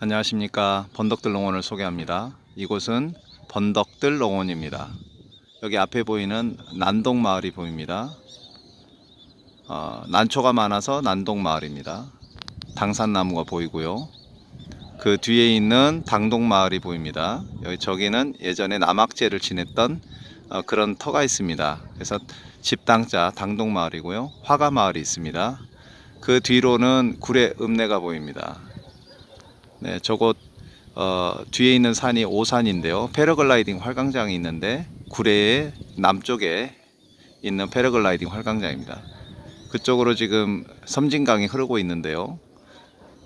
안녕하십니까 번덕들 농원을 소개합니다. 이곳은 번덕들 농원입니다. 여기 앞에 보이는 난동 마을이 보입니다. 어, 난초가 많아서 난동 마을입니다. 당산나무가 보이고요. 그 뒤에 있는 당동 마을이 보입니다. 여기 저기는 예전에 남학제를 지냈던 어, 그런 터가 있습니다. 그래서 집당자 당동 마을이고요. 화가 마을이 있습니다. 그 뒤로는 구례 읍내가 보입니다. 네, 저곳 어, 뒤에 있는 산이 오산인데요. 패러글라이딩 활강장이 있는데 구례의 남쪽에 있는 패러글라이딩 활강장입니다. 그쪽으로 지금 섬진강이 흐르고 있는데요.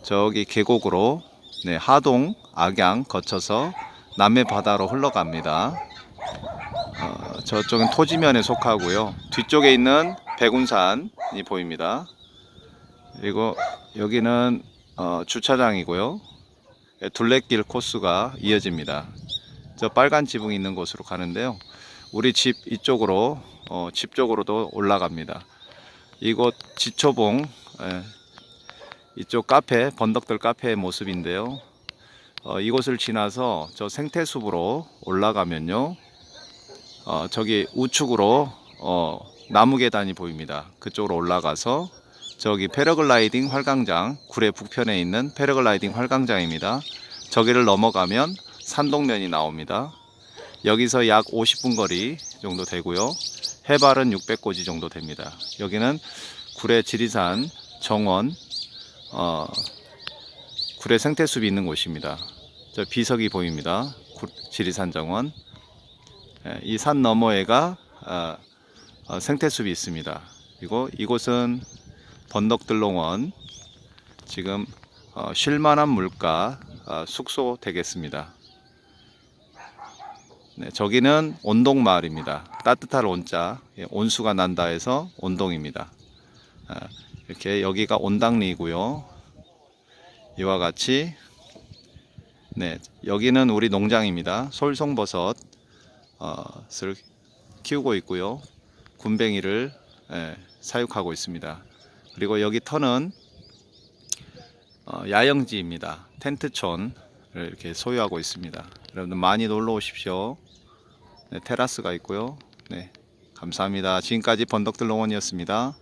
저기 계곡으로 네, 하동, 악양 거쳐서 남해 바다로 흘러갑니다. 어, 저쪽은 토지면에 속하고요. 뒤쪽에 있는 백운산이 보입니다. 그리고 여기는 어, 주차장이고요. 예, 둘레길 코스가 이어집니다. 저 빨간 지붕이 있는 곳으로 가는데요. 우리 집 이쪽으로 어, 집 쪽으로도 올라갑니다. 이곳 지초봉 예, 이쪽 카페 번덕들 카페의 모습인데요. 어, 이곳을 지나서 저 생태숲으로 올라가면요. 어, 저기 우측으로 어, 나무 계단이 보입니다. 그쪽으로 올라가서 저기 패러글라이딩 활강장 구례 북편에 있는 패러글라이딩 활강장입니다. 저기를 넘어가면 산동면이 나옵니다. 여기서 약 50분 거리 정도 되고요. 해발은 600고지 정도 됩니다. 여기는 구례 지리산 정원 어, 구례 생태숲이 있는 곳입니다. 저 비석이 보입니다. 구- 지리산 정원 예, 이산 너머에가 어, 어, 생태숲이 있습니다. 그리고 이곳은 번덕들농원 지금 어, 쉴만한 물가 어, 숙소 되겠습니다. 네, 저기는 온동마을입니다. 따뜻할 온자, 예, 온수가 난다 해서 온동입니다. 아, 이렇게 여기가 온당리이고요. 이와 같이 네, 여기는 우리 농장입니다. 솔송버섯을 키우고 있고요. 군뱅이를 예, 사육하고 있습니다. 그리고 여기 터는 어, 야영지입니다. 텐트촌을 이렇게 소유하고 있습니다. 여러분들 많이 놀러 오십시오. 네, 테라스가 있고요. 네, 감사합니다. 지금까지 번덕들 농원이었습니다.